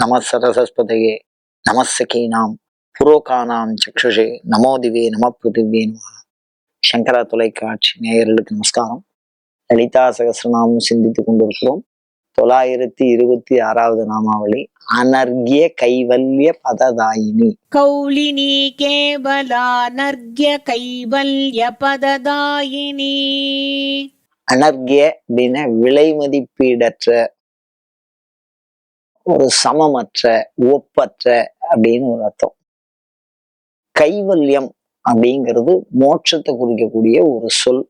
நம சரசஸ்பதையே நமசகீனாம் புரோகானாம் சக்ஷுஷே நமோ திவே நம பிருத்திவே நம சங்கரா தொலைக்காட்சி நேயர்களுக்கு நமஸ்காரம். லலிதா சகசிரநாமம் சிந்தித்து கொண்டிருக்கிறோம். தொள்ளாயிரத்தி இருபத்தி ஆறாவது நாமாவளி அனர்கிய கைவல்ய பததாயினி. கௌலினி கேவலா அனர்கிய கைவல்ய பததாயினி. அனர்கிய அப்படின்னா விலை மதிப்பீடற்ற ஒரு சமமற்ற ஒப்பற்ற அப்படின்னு ஒரு அர்த்தம். கைவல்யம் அப்படிங்கிறது மோட்சத்தை குறிக்கக்கூடிய ஒரு சொல்.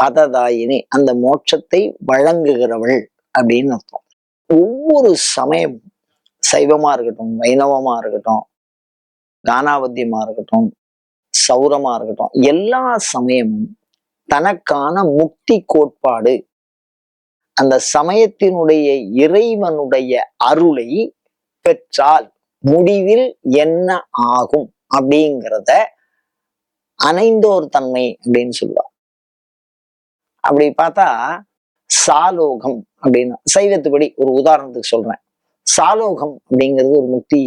பததாயினி அந்த மோட்சத்தை வழங்குகிறவள் அப்படின்னு அர்த்தம். ஒவ்வொரு சமயம் சைவமா இருக்கட்டும் வைணவமா இருக்கட்டும் கானாவத்தியமா இருக்கட்டும் சௌரமா இருக்கட்டும் எல்லா சமயமும் தனக்கான முக்தி கோட்பாடு அந்த சமயத்தினுடைய இறைவனுடைய அருளை பெற்றால் முடிவில் என்ன ஆகும் அப்படிங்கிறத அனைந்தோர் தன்மை அப்படின்னு சொல்லுவா அப்படி பார்த்தா சாலோகம் அப்படின்னு சைவத்துப்படி ஒரு உதாரணத்துக்கு சொல்றேன். சாலோகம் அப்படிங்கிறது ஒரு முக்தி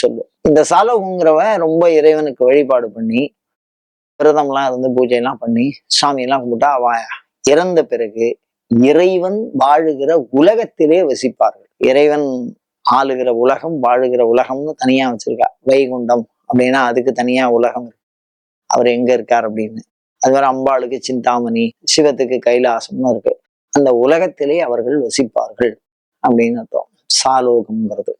சொல்லு. இந்த சாலோகங்கிறவ ரொம்ப இறைவனுக்கு வழிபாடு பண்ணி விரதம்லாம் இருந்து பூஜையெல்லாம் பண்ணி சாமியெல்லாம் கும்பிட்டா அவ இறந்த பிறகு இறைவன் வாழுகிற உலகத்திலே வசிப்பார்கள். இறைவன் ஆளுகிற உலகம் வாழுகிற உலகம்னு தனியா வச்சிருக்கா. வைகுண்டம் அப்படின்னா அதுக்கு தனியா உலகம் இருக்கு. அவர் எங்க இருக்கார் அப்படின்னு. அது மாதிரி அம்பாளுக்கு சிந்தாமணி சிவத்துக்கு கைலாசம்னு இருக்கு. அந்த உலகத்திலே அவர்கள் வசிப்பார்கள் அப்படின்னு அர்த்தம். சாலோகம்ங்கிறது.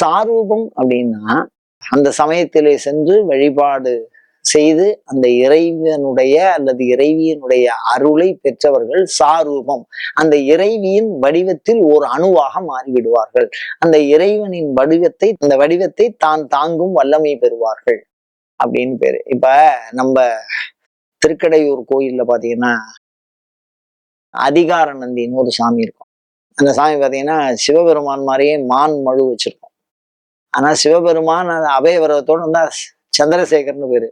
சாரூபம் அப்படின்னா அந்த சமயத்திலே சென்று வழிபாடு செய்து அந்த இறைவனுடைய அல்லது இறைவியனுடைய அருளை பெற்றவர்கள் சாரூபம் அந்த இறைவியின் வடிவத்தில் ஒரு அணுவாக மாறிவிடுவார்கள். அந்த இறைவனின் வடிவத்தை அந்த வடிவத்தை தான் தாங்கும் வல்லமை பெறுவார்கள் அப்படின்னு பேரு. இப்ப நம்ம திருக்கடையூர் கோயில்ல பாத்தீங்கன்னா அதிகார நந்தின்னு ஒரு சாமி இருக்கும். அந்த சாமி பாத்தீங்கன்னா சிவபெருமான் மாதிரியே மான் மழு வச்சிருக்கும். ஆனா சிவபெருமான் அபயவரத்தோடு வந்தா சந்திரசேகர்னு பேரு.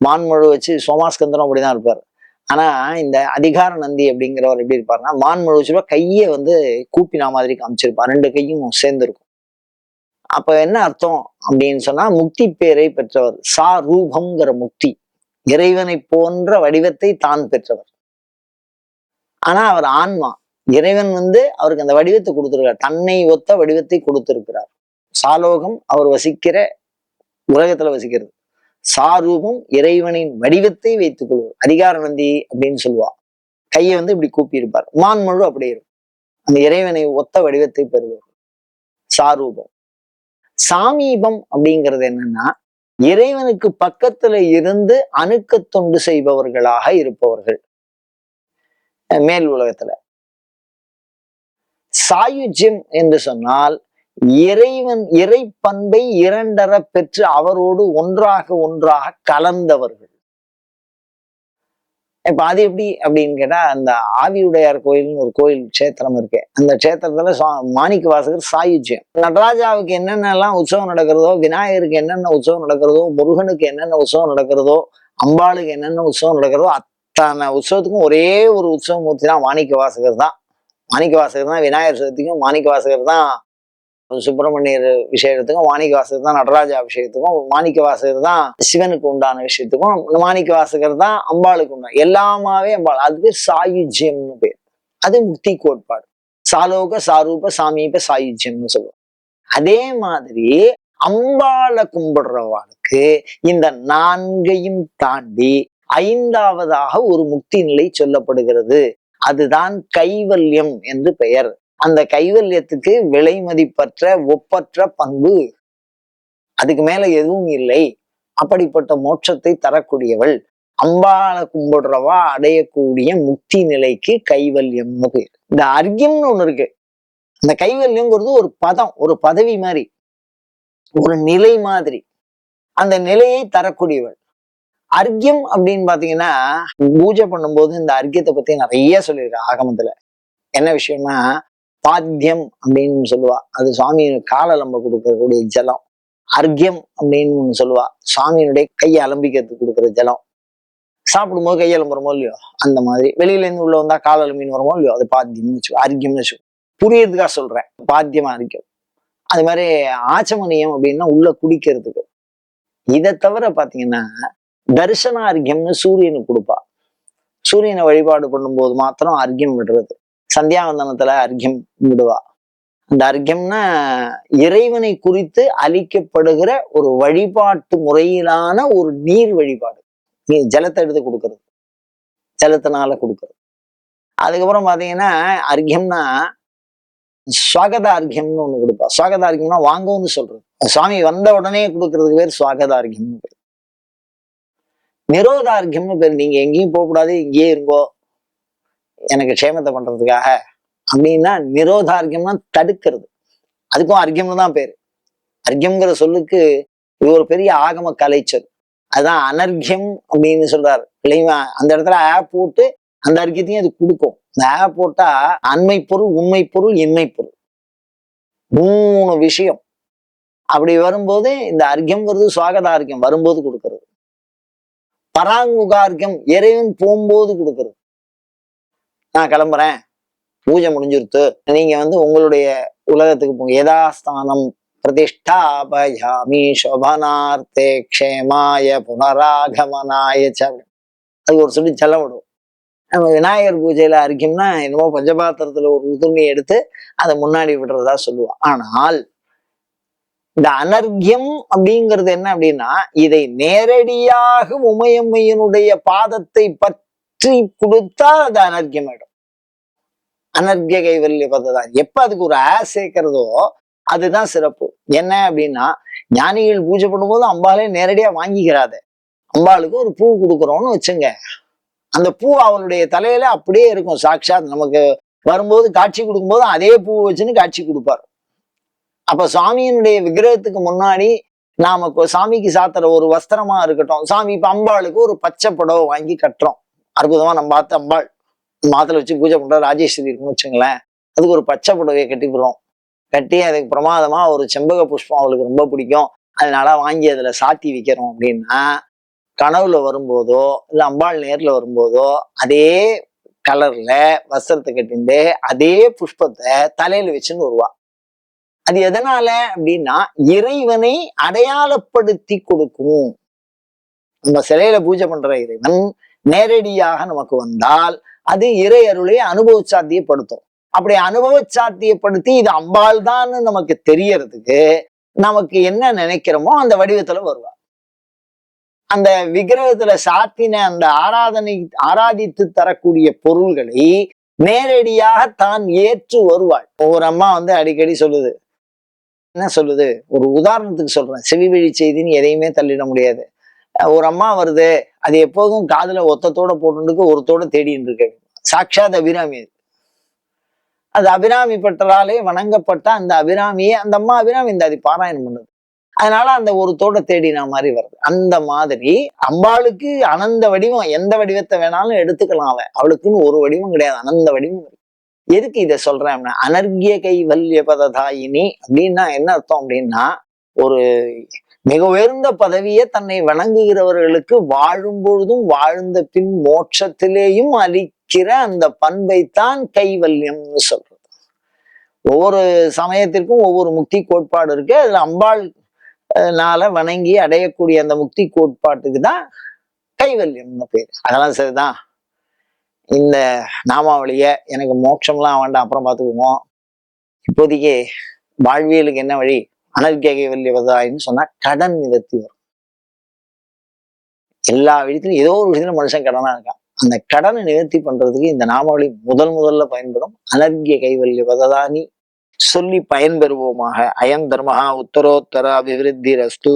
மான்முழு வச்சு சோமாஸ்கந்தரம் அப்படிதான் இருப்பார். ஆனா இந்த அதிகார நந்தி அப்படிங்கிறவர் எப்படி இருப்பாருன்னா மான்மழு வச்சிருப்பா கையை வந்து கூப்பினா மாதிரி காமிச்சிருப்பார். ரெண்டு கையும் சேர்ந்துருக்கும். அப்ப என்ன அர்த்தம் அப்படின்னு சொன்னா முக்தி பேரை பெற்றவர். சா ரூபங்கிற முக்தி. இறைவனை போன்ற வடிவத்தை தான் பெற்றவர். ஆனா அவர் ஆன்மா. இறைவன் வந்து அவருக்கு அந்த வடிவத்தை கொடுத்திருக்கிறார். தன்னை ஒத்த வடிவத்தை கொடுத்திருக்கிறார். சாலோகம் அவர் வசிக்கிற உலகத்துல வசிக்கிறது. சாரூபம் இறைவனின் வடிவத்தை வைத்துக் கொள்வார் அதிகார நந்தி அப்படின்னு சொல்லுவா. கையை வந்து இப்படி கூப்பி இருப்பார் மான்மழு அப்படி இருக்கும். அந்த இறைவனை ஒத்த வடிவத்தை பெறுவார். சாரூபம். சாமீபம் அப்படிங்கிறது என்னன்னா இறைவனுக்கு பக்கத்துல இருந்து அணுக்க தொண்டு செய்பவர்களாக இருப்பவர்கள். மேல் உலகத்துல. சாயுஜ்யம் என்று சொன்னால் இறைவன் இறை பண்பை இரண்டர பெற்று அவரோடு ஒன்றாக ஒன்றாக கலந்தவர்கள். இப்ப அது எப்படி அப்படின்னு கேட்டா அந்த ஆவியுடையார் கோயில்னு ஒரு கோயில் கஷேத்திரம் இருக்கு. அந்த கஷேத்திரத்துல சா- மாணிக்க வாசகர் சாயுஜ்யம். நடராஜாவுக்கு என்னென்னலாம் உற்சவம் நடக்கிறதோ விநாயகருக்கு என்னென்ன உற்சவம் நடக்கிறதோ முருகனுக்கு என்னென்ன உற்சவம் நடக்கிறதோ அம்பாளுக்கு என்னென்ன உற்சவம் நடக்கிறதோ அத்தனை உற்சவத்துக்கும் ஒரே ஒரு உற்சவ மூர்த்தி தான் மாணிக்க வாசகர் தான். மாணிக்க வாசகர் தான் விநாயகர் சதுர்த்திக்கும் மாணிக்க வாசகர் தான் சுப்பிரமணியர் விஷயத்துக்கும் மாணிக்க வாசகர் தான் நடராஜா விஷயத்துக்கும் மாணிக்க வாசகர் தான் சிவனுக்கு உண்டான விஷயத்துக்கும் மாணிக்க வாசகர் தான் அம்பாளுக்கு உண்டான எல்லாமாவே அம்பாள். அதுக்கு சாயுஜ்யம்னு பேர். அது முக்தி கோட்பாடு. சாலோக சாரூப சாமீப சாயுஜ்யம்னு சொல்லுவோம். அதே மாதிரி அம்பாளை கும்பிடுறவாளுக்கு இந்த நான்கையும் தாண்டி ஐந்தாவதாக ஒரு முக்தி நிலை சொல்லப்படுகிறது. அதுதான் கைவல்யம் என்று பெயர். அந்த கைவல்யத்துக்கு விலை மதிப்பற்ற ஒப்பற்ற பண்பு அதுக்கு மேல எதுவும் இல்லை. அப்படிப்பட்ட மோட்சத்தை தரக்கூடியவள். அம்பாளை கும்பிடுறவா அடையக்கூடிய முக்தி நிலைக்கு கைவல்யம்னு பேர் இந்த அர்க்கியம்னு ஒண்ணு இருக்கு. அந்த கைவல்யங்கிறது ஒரு பதம் ஒரு பதவி மாதிரி. ஒரு நிலை மாதிரி. அந்த நிலையை தரக்கூடியவள். அர்க்கியம் அப்படின்னு பாத்தீங்கன்னா பூஜை பண்ணும்போது இந்த அர்க்கியத்தை பத்தி நிறைய சொல்லியிருக்கேன் ஆகமத்துல. என்ன விஷயம்னா பாத்தியம் அப்படின்னு சொல்லுவா. அது சுவாமி காலலம்ப கொடுக்கக்கூடிய ஜலம். அர்க்கியம் அப்படின்னு ஒண்ணு சொல்லுவா. சுவாமியினுடைய கையை அலம்பிக்கிறதுக்கு கொடுக்குற ஜலம். சாப்பிடும்போது கையை அலம்புறமோ இல்லையோ? அந்த மாதிரி. வெளியில இருந்து உள்ள வந்தா கால் அலம்பின்னு வருமோ இல்லையோ? அது பாத்தியம்னு வச்சுக்கோ. அர்க்கியம்னு வச்சுக்கோ. புரியறதுக்காக சொல்றேன். பாத்தியமா அர்க்கியம். அது மாதிரி ஆச்சமனியம் அப்படின்னா உள்ள குடிக்கிறதுக்கு. இதை தவிர பாத்தீங்கன்னா தரிசன அர்க்கியம்னு சூரியனுக்கு கொடுப்பா. சூரியனை வழிபாடு பண்ணும்போது மாத்திரம் அர்க்கியம் விடுறது. சந்தியாவந்தனத்துல அர்க்கியம் விடுவா. அந்த அர்க்கியம்னா இறைவனை குறித்து அளிக்கப்படுகிற ஒரு வழிபாட்டு முறையிலான ஒரு நீர் வழிபாடு. நீ ஜலத்தை எடுத்து கொடுக்கறது. ஜலத்தினால கொடுக்கறது. அதுக்கப்புறம் பாத்தீங்கன்னா அர்க்கியம்னா சுவாகத அர்க்கியம்னு ஒண்ணு கொடுப்பா. சுவாகத அர்க்கியம்னா வாங்கும்னு சொல்றது. சுவாமி வந்த உடனே கொடுக்கறதுக்கு பேர் ஸ்வாகத அர்க்கியம்னு பேர். நிரோதார்க்கியம்னு பேர். நீங்க எங்கேயும் போகக்கூடாது இங்கேயே இருங்கோ. எனக்கு க்ஷேமத்தை பண்றதுக்காக அப்படின்னா நிரோதார்க்கியம்னா தடுக்கிறது. அதுக்கும் அர்க்கியம்னு தான் பேரு. அர்க்கியம்ங்கிற சொல்லுக்கு இது ஒரு பெரிய ஆகம கலைச்சொல். அதுதான் அனர்க்கியம் அப்படின்னு சொல்றாரு. இல்லைங்களா? அந்த இடத்துல ஆப் போட்டு அந்த அர்க்கியத்தையும் அது கொடுக்கும். இந்த ஆப் போட்டா அண்மை பொருள் உண்மை பொருள் இன்மை பொருள். மூணு விஷயம். அப்படி வரும்போது இந்த அர்க்கியம்ங்கிறது சுவாகதார்க்கியம் வரும்போது கொடுக்கறது. பராங்குகார்க்கியம் இறைவன் போகும்போது கொடுக்கறது. நான் கிளம்புறேன். பூஜை முடிஞ்சிருத்து. நீங்க வந்து உங்களுடைய உலகத்துக்கு போங்க. யதாஸ்தானம் பிரதிஷ்டாபயாமி சோபனார்த்தே க்ஷேமாய புனராகமனாய அது ஒரு சொல்லி செல்ல நம்ம விநாயகர் பூஜையில அரிக்கும்னா என்னமோ பஞ்சபாத்திரத்துல ஒரு உதுர்ணியை எடுத்து அதை முன்னாடி விடுறதா சொல்லுவோம். ஆனால் இந்த அனர்கியம் அப்படிங்கிறது என்ன அப்படின்னா இதை நேரடியாக உமையம்மையினுடைய பாதத்தை பற்றி கொடுத்தா அது அனர்க்கியம் ஆயிடும் அனர்க்கிய கைவல்ய பததான் எப்ப அதுக்கு ஒரு ஆ சேர்க்கிறதோ அதுதான் சிறப்பு. என்ன அப்படின்னா ஞானிகள் பூஜை பண்ணும்போது அம்பாலே நேரடியா வாங்கிக்கிறாத. அம்பாளுக்கு ஒரு பூ கொடுக்குறோம்னு வச்சுங்க. அந்த பூ அவளுடைய தலையில அப்படியே இருக்கும். சாட்சாத் நமக்கு வரும்போது காட்சி கொடுக்கும்போது அதே பூ வச்சுன்னு காட்சி கொடுப்பார். அப்ப சுவாமியினுடைய விக்கிரகத்துக்கு முன்னாடி நாம சாமிக்கு சாத்துற ஒரு வஸ்திரமா இருக்கட்டும். சாமி இப்ப அம்பாளுக்கு ஒரு பச்சை புடவை வாங்கி கட்டுறோம். அற்புதமா நம்ம பார்த்து அம்பாள் மாத்துல வச்சு பூஜை பண்ற ராஜேஸ்வரி இருக்குன்னு வச்சுங்களேன். அதுக்கு ஒரு பச்சை புடவையை கட்டிக்கிறோம் கட்டி அதுக்கு பிரமாதமா ஒரு செம்பக புஷ்பம் அவளுக்கு ரொம்ப பிடிக்கும். அதனால வாங்கி அதுல சாத்தி வைக்கிறோம் அப்படின்னா கனவுல வரும்போதோ இல்ல அம்பாள் நேர்ல வரும்போதோ அதே கலர்ல வஸ்திரத்தை கட்டிட்டு அதே புஷ்பத்தை தலையில வச்சுன்னு வருவா. அது எதனால அப்படின்னா இறைவனை அடையாளப்படுத்தி கொடுக்கும். நம்ம சிலையில பூஜை பண்ற இறைவன் நேரடியாக நமக்கு வந்தால் அது இறை அருளை அனுபவச்சாத்தியப்படுத்தும். அப்படி அனுபவ சாத்தியப்படுத்தி இது அம்பாள் தான் நமக்கு தெரியறதுக்கு நமக்கு என்ன நினைக்கிறோமோ அந்த வடிவத்துல வருவா அந்த விக்கிரகத்துல சாத்தின அந்த ஆராதனை ஆராதித்து தரக்கூடிய பொருள்களை நேரடியாக தான் ஏற்று வருவாள். ஒரு அம்மா வந்து அடிக்கடி சொல்லுது என்ன சொல்லுது? ஒரு உதாரணத்துக்கு சொல்றேன். செவிவழி செய்தின்னு எதையுமே தள்ளிட முடியாது. ஒரு அம்மா வருது அது எப்போதும் காதுல ஒத்தத்தோட போட்டுக்கு ஒருத்தோட தேடின்னு இருக்கு சாட்சாத் அபிராமி அது. அது அபிராமி பட்டராலே வணங்கப்பட்ட அந்த அபிராமியே அந்த அம்மா அபிராமி இந்த அது பாராயணம் பண்ணுது. அதனால அந்த ஒரு தோட தேடின மாதிரி வருது. அந்த மாதிரி அம்பாளுக்கு அனந்த வடிவம் எந்த வடிவத்தை வேணாலும் எடுத்துக்கலாம் அவன். அவளுக்குன்னு ஒரு வடிவம் கிடையாது அனந்த வடிவம் எதுக்கு இதை சொல்றேன் அப்படின்னா அனர்கிய கை வல்ய பததாயினி அப்படின்னா என்ன அர்த்தம் அப்படின்னா ஒரு மிக உயர்ந்த பதவியை தன்னை வணங்குகிறவர்களுக்கு வாழும் பொழுதும் வாழ்ந்த பின் மோட்சத்திலேயும் அளிக்கிற அந்த பண்பைத்தான் கைவல்யம்னு சொல்றது. ஒவ்வொரு சமயத்திற்கும் ஒவ்வொரு முக்தி கோட்பாடு இருக்கு. அதுல அம்பாள் வணங்கி அடையக்கூடிய அந்த முக்தி கோட்பாட்டுக்கு தான் கைவல்யம்னு பேர். அதெல்லாம் சரிதான். இந்த நாமாவளிய எனக்கு மோட்சம்லாம் வேண்டாம் அப்புறம் பார்த்துக்குவோம். இப்போதைக்கு வாழ்வியலுக்கு என்ன வழி? அனர்க்கிய சொன்னா கடன் நிவர்த்தி வரும். எல்லா விதத்திலும் ஏதோ ஒரு விதத்துல மனுஷன் கடனா இருக்கான். அந்த கடனை நிவர்த்தி பண்றதுக்கு இந்த நாமாவளி முதல் முதல்ல பயன்படும். அனர்க்கிய கைவல்யவததானி சொல்லி பயன்பெறுவோமாக. அயம் தர்மஹா உத்தரோத்தர அபிவிருத்தி ரஸ்து